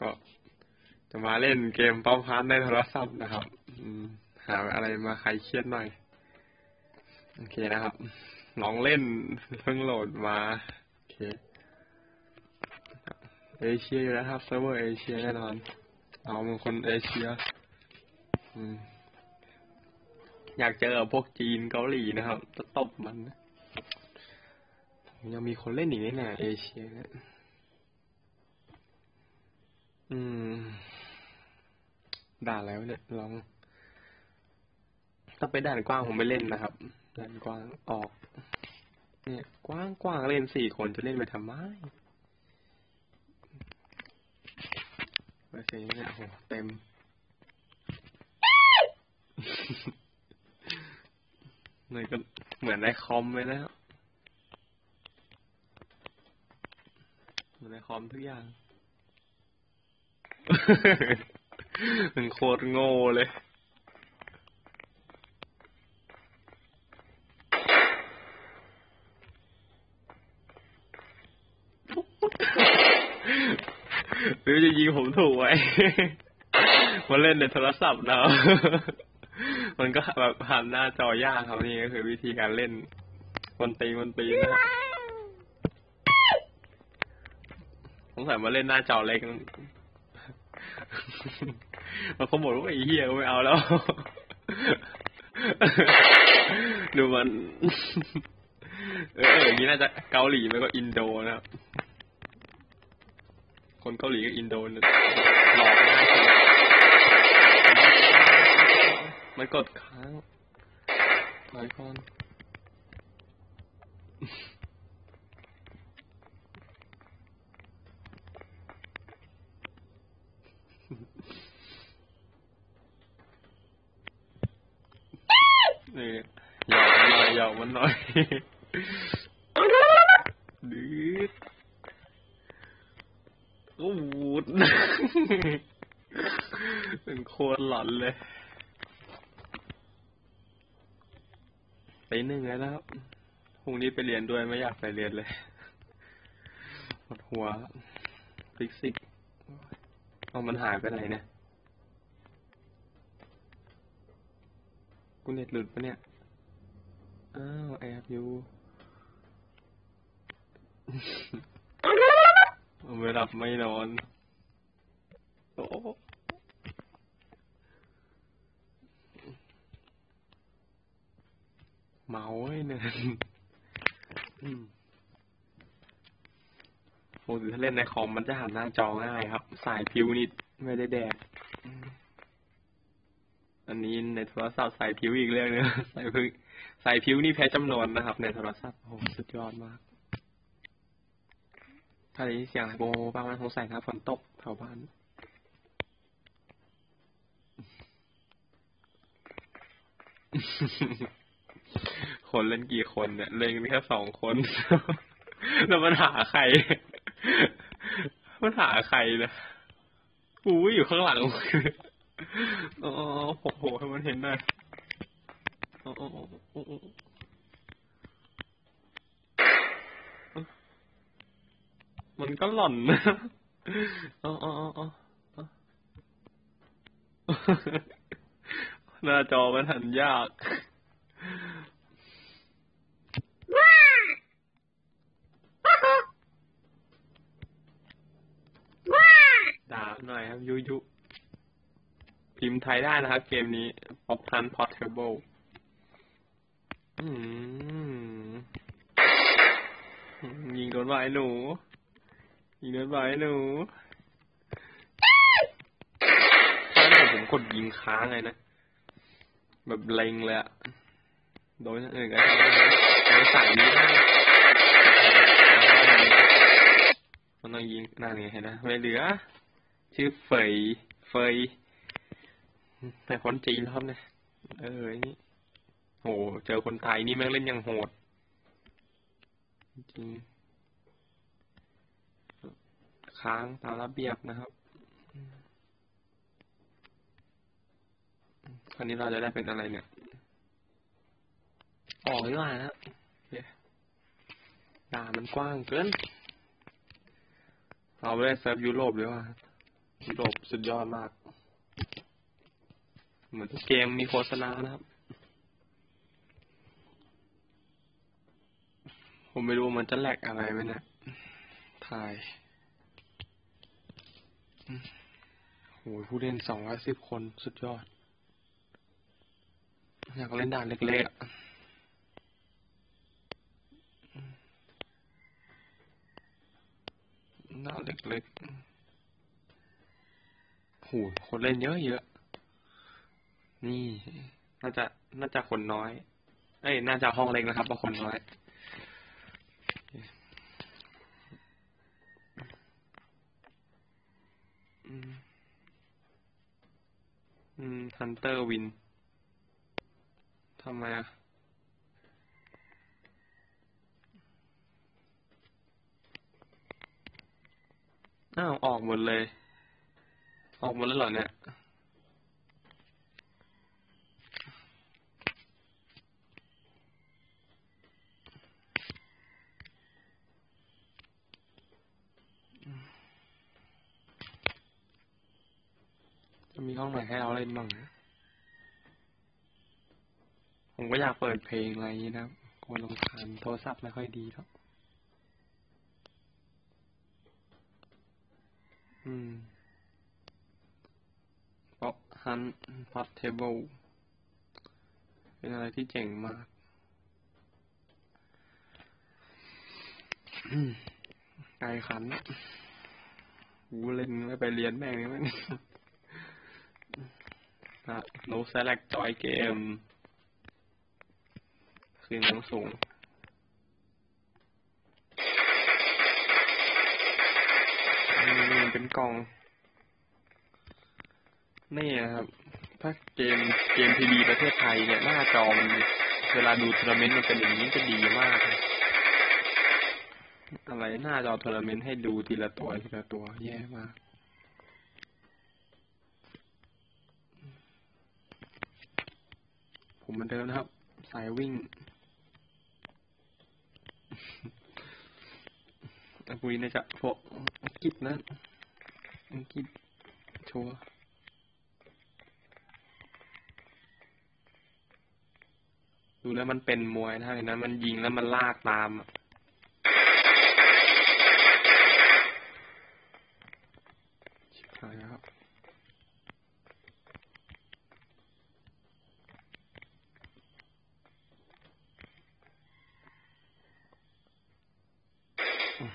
ก็จะมาเล่นเกมป้อมพาร์ทในโทรศัพท์นะครับหาอะไรมาใครเครียดหน่อย โอเคนะครับลองเล่นเพิ่งโหลดมา โอเค เอเชียอยู่แล้วครับเซิร์ฟเวอร์เอเชียแน่นอนเราเป็นคนเอเชียอืมอยากเจอพวกจีนเกาหลีนะครับ จะตบมันนะ ยังมีคนเล่นอีกนี่นะเอเชียเนี่ยอืม ด่านแล้วเนี่ย ลอง ถ้าไปด่านกว้างผมไม่เล่นนะครับ ด่านกว้างออก เนี่ย กว้างกว้างเล่นสี่คนจะเล่นไปทำไมเสียงเนี่ยโหเต็มเลยก็เหมือนในคอมเลยนะครับเหมือน ในคอมทุกอย่าง มันโคตรโง่เลยหรือจะยิงผมถูกไว้มาเล่นในโทรศัพท์เรามันก็แบบผ่านหน้าจอยากครับนี่ก็คือวิธีการเล่นคนตีคนตีนะครับส งสัยมาเล่นหน้าจอเล็กมันคงบอกว่าไอ้เหี้ยไม่เอาแล้ว ดูมัน เอออย่างนี้น่าจะเกาหลีไม่ก็อินโดนะครับ คนเกาหลีกับอินโดเนี่ยหลอกง่ายมันกดค้างถอยก่อน นี่หยอกมันหน่อยหยอกมันหน่อยดื้อโอ้โหเป็นโคตรหลอนเลย ไปหนึ่งแล้วครับพรุ่งนี้ไปเรียนด้วยไม่อยากไปเรียนเลยปวดหัวฟิสิกเอามันหายไปไหนเนี่ย กูเน็ตหลุดปะเนี่ย อ้าวแอบอยู่ไม่หลับไม่นอนโอ้เมาไอ้เนี่ยอืมโอ้ถ้าเล่นในคอมมันจะหันหน้าจอง่ายครับ สายพิวนิดไม่ได้แดก อันนี้ในโทรศัพท์ใสายพิวอีกเรื่องนึงใสายพิวสายพิวนี่แพ้จำนวนนะครับ ในโทรศัพท์โอ้โหสุดยอดมาก ถ้าได้ยินเสียงอะไรโบบ้างนะสงสัยนะฝนตกแถวบ้านคนเล่นกี่คนเนี่ยเล่นแค่สองคน แล้วมันหาใครมันหาใครนะกูอยู่ข้างหลัง โอ้โหให้มันเห็นหน่อยอ๋ออ๋ออ๋ออ๋อมันก็หล่อนนะอ๋ออ๋ออ๋ออ๋อหน้าจอมันหันยากด่าหน่อยครับยุยุ พิมพ์ไทยได้นะครับ เกมนี้ Pop Run Portable อืมยิงโดนไว้หนู ยิงโดนไว้หนูถ้าเกิดผมกดยิงค้างเลยนะ แบบเล็งเลยอะโดนอื่นก็ได้ไม่ใส่นี้ได้มันต้องยิงนั่นไงเห็นนะไม่เหลือ ชื่อเฟยเฟย แต่คนจีนครับเนี่ยเออไอ้นี่โหเจอคนไทยนี่แม่งเล่นยังโหด จริง ค้างตามระเบียบนะครับคราวนี้เราจะได้เป็นอะไรเนี่ย ออกดีกว่านะโอเคด่านมันกว้างเกิน เราไปเล่นเซิร์ฟยุโรปดีกว่ายุโรปสุดยอดมาก เหมือนทุกเกมมีโฆษณานะครับ ผมไม่รู้มันจะแหลกอะไรไหมนะถ่ายอืมโหผู้เล่นสองร้อยสิบคนสุดยอด อยากเล่นด่านเล็กๆอะด่าเล็กๆโหคนเล่นเยอะเยอะ นี่ น่าจะ น่าจะคนน้อย เอ้ย น่าจะห้องเล็กนะครับเพราะคนน้อย อืมฮันเตอร์วิน ทำไมอะอ้าว ออกหมดเลย ออกหมดแล้วเหรอเนี่ย จะมีห้องไหนให้เราเล่นบ้างนะผมก็อยากเปิดเพลงอะไรนี้นะกลัวรำคาญโทรศัพท์ไม่ค่อยดีหรอกอืมป๊อปฮันพอตเทเบิลเป็นอะไรที่เจ๋งมากไกลขันกูเล่นไม่ไปเรียนแม่งเลยมั้ง นะ no select joy game คือหนังสูงเป็นกล่อง นี่นะครับ ถ้าเกมเกมทีวีประเทศไทยเนี่ยหน้าจอมันเวลาดูทัวร์นาเมนต์มันเป็นอย่างนี้จะดีมาก อะไรหน้าจอทัวร์นาเมนต์ให้ดูทีละตัวทีละตัวแย่มาก ผมเหมือนเดิมนะครับ สายวิ่งอังกฤษน่าจะโฟกิดนะอังกฤษชัวดูแล้วมันเป็นมวยนะเห็นนะมันยิงแล้วมันลากตามอะชิบหายแล้วครับ อืม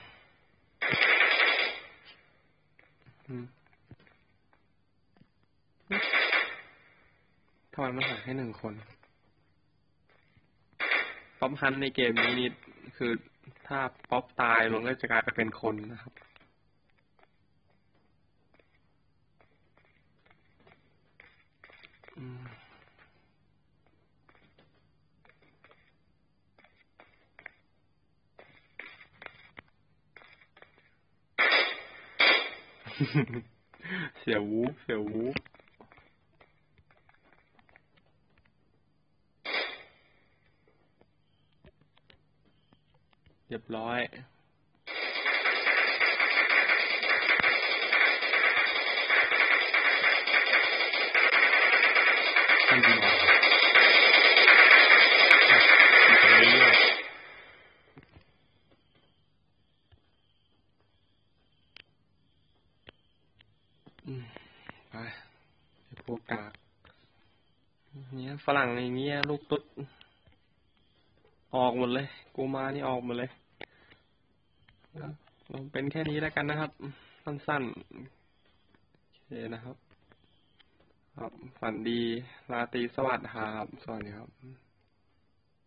ทำไมมันหาให้หนึ่งคนป๊อปฮันในเกมนี้นี่คือถ้าป๊อปตายมันก็จะกลายไปเป็นคนนะครับ อืม เสียวูฟเสียวูฟเรียบร้อยท่านดีมากอยู่ตรงนี้ด้วยอืมไปไอ้พวกกากเนี้ย ฝรั่งอย่างเงี้ย ลูกตุ๊ด ออกหมดเลย กูมานี่ออกหมดเลยครับเป็นแค่นี้แล้วกันนะครับ สั้นๆโอเคนะครับ ครับ ฝันดี ราตรีสวัสดิ์ครับ สวัสดีครับ